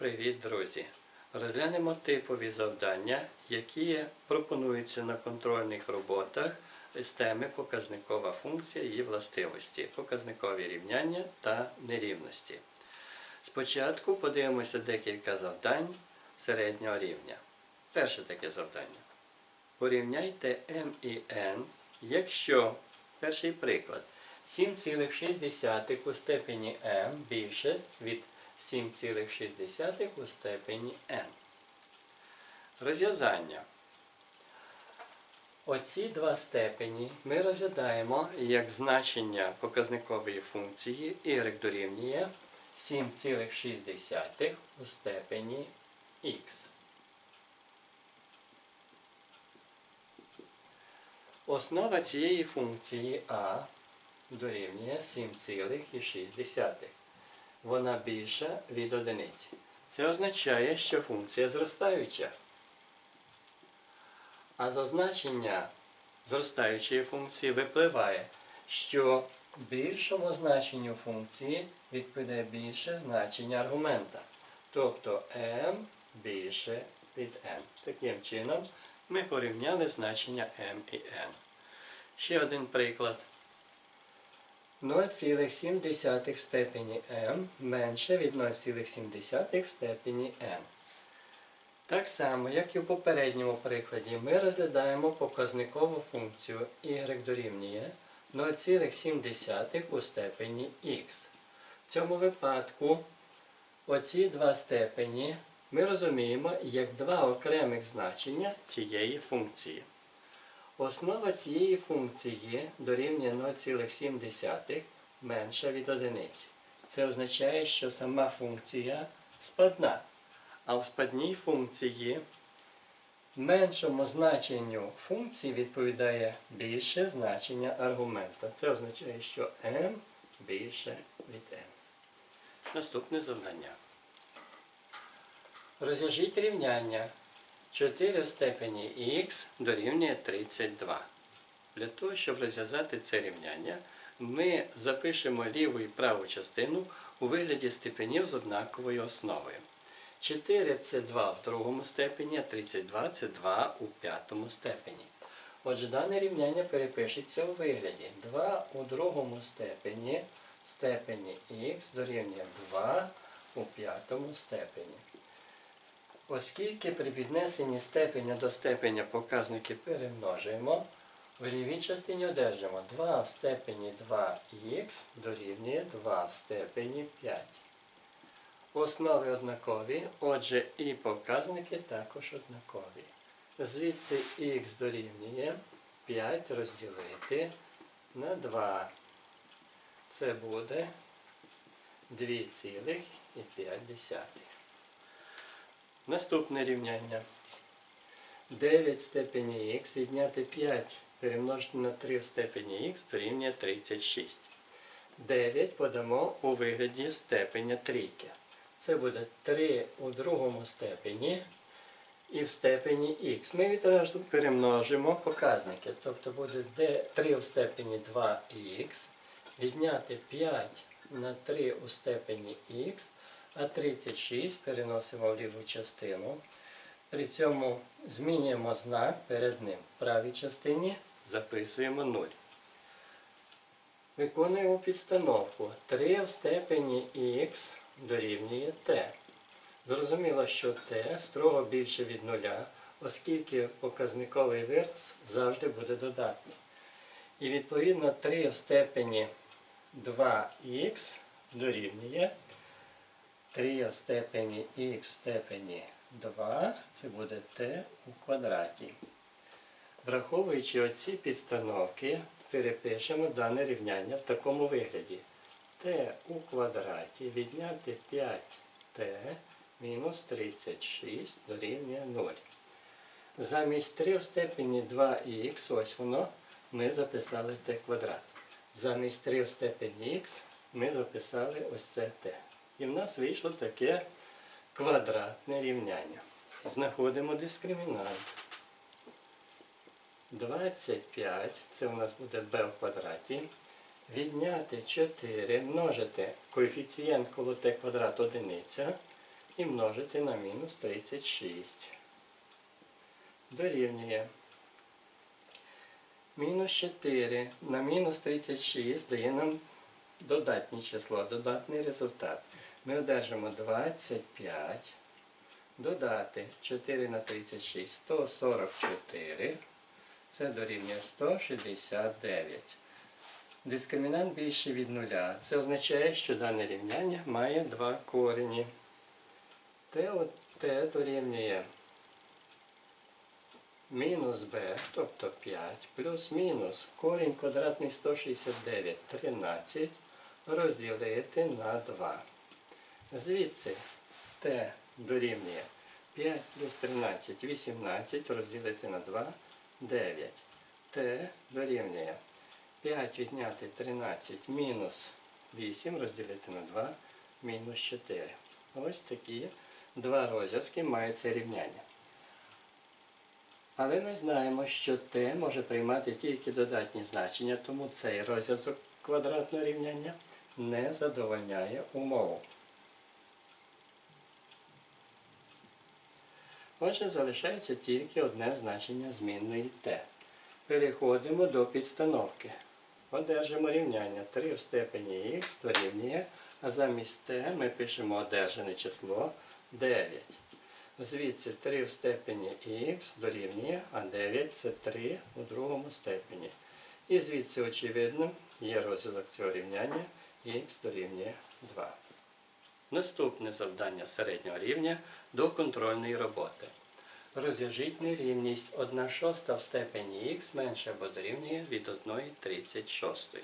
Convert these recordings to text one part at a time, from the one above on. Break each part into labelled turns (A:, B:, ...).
A: Привіт, друзі! Розглянемо типові завдання, які пропонуються на контрольних роботах з теми показникова функція і властивості, показникові рівняння та нерівності. Спочатку подивимося декілька завдань середнього рівня. Перше таке завдання. Порівняйте m і n, якщо перший приклад 7,6 у степені m більше від 7,6 у степені n. Розв'язання. Оці два степені ми розглядаємо як значення показникової функції y дорівнює 7,6 у степені x. Основа цієї функції а дорівнює 7,6. Вона більша від одиниці. Це означає, що функція зростаюча. А за значення зростаючої функції випливає, що більшому значенню функції відповідає більше значення аргумента. Тобто m більше від n. Таким чином ми порівняли значення m і n. Ще один приклад. 0,7 в степені m менше від 0,7 в степені n. Так само, як і в попередньому прикладі, ми розглядаємо показникову функцію y дорівнює 0,7 у степені x. В цьому випадку оці два степені ми розуміємо як два окремих значення цієї функції. Основа цієї функції дорівнює 0,7 менша від одиниці. Це означає, що сама функція спадна. А в спадній функції меншому значенню функції відповідає більше значення аргумента. Це означає, що m більше від n. Наступне завдання. Розв'яжіть рівняння 4 в степені х дорівнює 32. Для того, щоб розв'язати це рівняння, ми запишемо ліву і праву частину у вигляді степенів з однаковою основою. 4 це 2 в другому степені, а 32 це 2 у п'ятому степені. Отже, дане рівняння перепишеться у вигляді 2 у другому степені степені х дорівнює 2 у п'ятому степені. Оскільки при піднесенні степеня до степеня показники перемножуємо, в лівій частині одержимо 2 в степені 2х дорівнює 2 в степені 5. Основи однакові, отже і показники також однакові. Звідси х дорівнює 5 розділити на 2. Це буде 2,5. Наступне рівняння. 9 в степені х відняти 5 перемножити на 3 в степені х дорівнює 36. 9 подамо у вигляді степеня трійки. Це буде 3 у другому степені і в степені х. Ми відразу перемножимо показники. Тобто буде 3 в степені 2х, відняти 5 на 3 у степені х, а 36 переносимо в ліву частину. При цьому змінюємо знак перед ним. В правій частині записуємо 0. Виконуємо підстановку. 3 в степені х дорівнює t. Зрозуміло, що t строго більше від нуля, оскільки показниковий вираз завжди буде додатний. І відповідно 3 в степені 2х дорівнює 3 в степені х в степені 2, це буде t у квадраті. Враховуючи оці підстановки, перепишемо дане рівняння в такому вигляді. t у квадраті відняти 5t мінус 36 дорівнює 0. Замість 3 в степені 2х, ось воно, ми записали t квадрат. Замість 3 в степені х ми записали ось це t. І в нас вийшло таке квадратне рівняння. Знаходимо дискримінант. 25, це у нас буде b в квадраті. Відняти 4, множити коефіцієнт коло t квадрат одиниця. і множити на мінус 36. Дорівнює. Мінус 4 на мінус 36 дає нам додатнє число, додатний результат. Ми одержимо 25. Додати 4 на 36 144. Це дорівнює 169. Дискримінант більший від нуля. Це означає, що дане рівняння має два корені. Т от Т дорівнює мінус b, тобто 5, плюс мінус корінь квадратний 169, 13, розділити на 2. Звідси t дорівнює 5 плюс 13, 18, розділити на 2, 9. t дорівнює 5 відняти 13 мінус 8 розділити на 2 мінус 4. Ось такі два розв'язки мають рівняння. Але ми знаємо, що t може приймати тільки додатні значення, тому цей розв'язок квадратного рівняння не задовольняє умову. Отже, залишається тільки одне значення змінної t. Переходимо до підстановки. Одержимо рівняння 3 в степені х дорівнює, а замість t ми пишемо одержане число 9. Звідси 3 в степені х дорівнює, а 9 це 3 у другому степені. І звідси, очевидно, є розв'язок цього рівняння х дорівнює 2. Наступне завдання середнього рівня до контрольної роботи. Розв'яжіть нерівність 1 шоста в степені х менше або дорівнює від 1,36.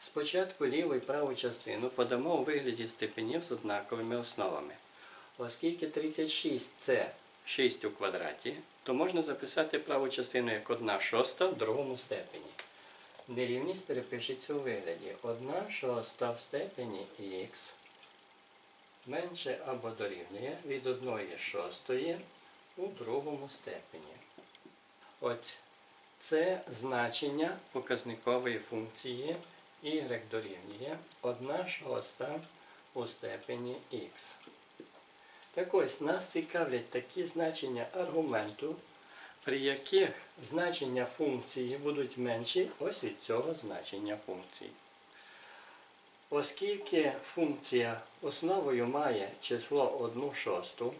A: Спочатку ліву і праву частину подамо у вигляді степенів з однаковими основами. Оскільки 36 це 6 у квадраті, то можна записати праву частину як 1 шоста в другому степені. Нерівність перепишеться у вигляді 1 шоста в степені х менше або дорівнює від 1 шостої у другому степені. От це значення показникової функції y дорівнює 1 шоста у степені х. Так ось нас цікавлять такі значення аргументу, при яких значення функції будуть менші ось від цього значення функції. Оскільки функція основою має число 1 шосту,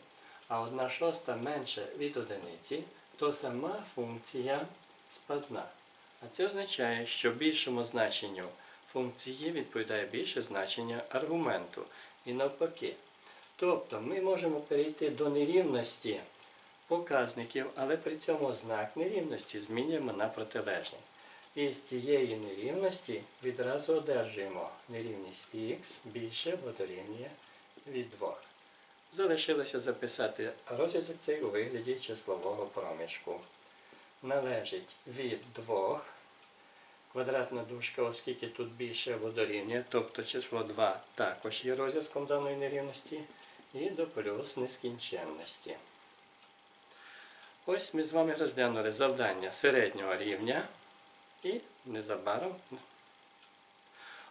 A: а 1 шоста менше від одиниці, то сама функція спадна. А це означає, що більшому значенню функції відповідає більше значення аргументу. І навпаки. Тобто ми можемо перейти до нерівності показників, але при цьому знак нерівності змінюємо на протилежний. І з цієї нерівності відразу одержуємо нерівність х більше або від 2. Залишилося записати розв'язок цей у вигляді числового проміжку. Належить від 2. Квадратна дужка, оскільки тут більше або тобто число 2 також є розв'язком даної нерівності, і до плюс нескінченності. Ось ми з вами розглянули завдання середнього рівня і незабаром.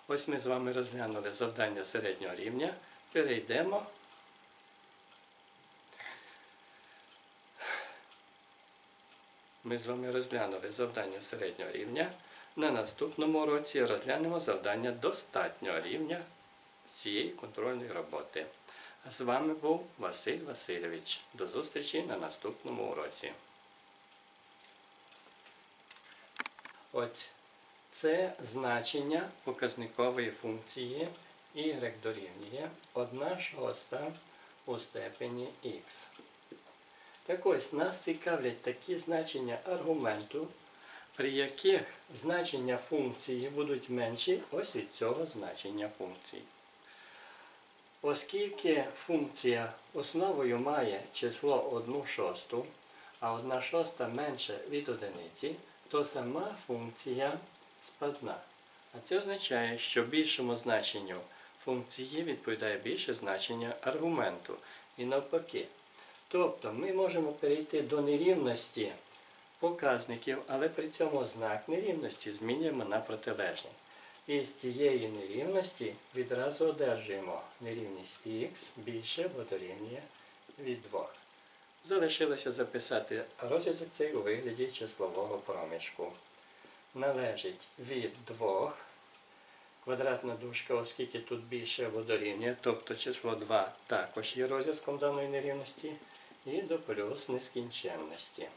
A: Ось ми з вами розглянули завдання середнього рівня. Перейдемо. Ми з вами розглянули завдання середнього рівня. На наступному уроці розглянемо завдання достатнього рівня цієї контрольної роботи. З вами був Василь Васильович. До зустрічі на наступному уроці. От це значення показникової функції y дорівнює 1 шоста у степені х. Так ось нас цікавлять такі значення аргументу, при яких значення функції будуть менші ось від цього значення функції. Оскільки функція основою має число 1 шосту, а 1 шоста менше від одиниці, то сама функція спадна. А це означає, що більшому значенню функції відповідає більше значення аргументу. І навпаки. Тобто ми можемо перейти до нерівності показників, але при цьому знак нерівності змінюємо на протилежний. І з цієї нерівності відразу одержуємо нерівність х більше або від 2. Залишилося записати розв'язок цей у вигляді числового проміжку. Належить від 2 квадратна дужка, оскільки тут більше або дорівнює, тобто число 2 також є розв'язком даної нерівності, і до плюс нескінченності.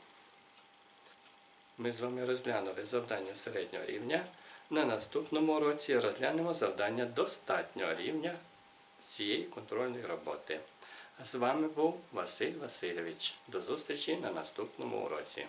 A: Ми з вами розглянули завдання середнього рівня. На наступному уроці розглянемо завдання достатнього рівня цієї контрольної роботи. З вами був Василь Васильович. До зустрічі на наступному уроці.